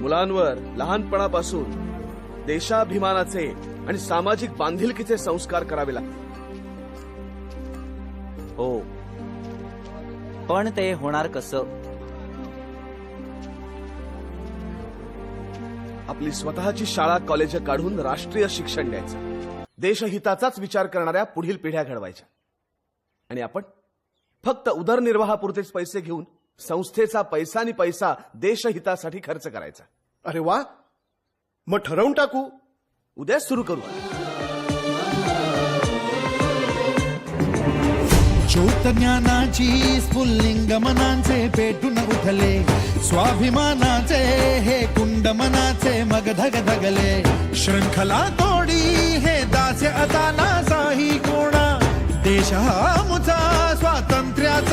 मुलांवर लहानपणापासून देशाभिमानाचे आणि सामाजिक बांधिलकीचे संस्कार करावे लागतात. हो. पण ते होणार कसं? आपली स्वतःची शाळा कॉलेज काढून राष्ट्रीय शिक्षण द्यायचं. देशहिताचाच विचार करणाऱ्या पुढील पिढ्या घडवायच्या. आणि आपण फक्त उदरनिर्वाहापुरतेच पैसे घेऊन संस्थेचा पैसा आणि पैसा देशहितासाठी खर्च करायचा. अरे वा. मग ठरवून टाकू. उद्याच सुरू करू ज्योत ज्ञानाची स्फुल्लिंग मनांचे पेटून उठले. स्वाभिमानाचे हे कुंड मनाचे मग धग धगले शृंखला तोडी हे दास्य आता नासाही कोणा. देश हा आमचा स्वातंत्र्याचा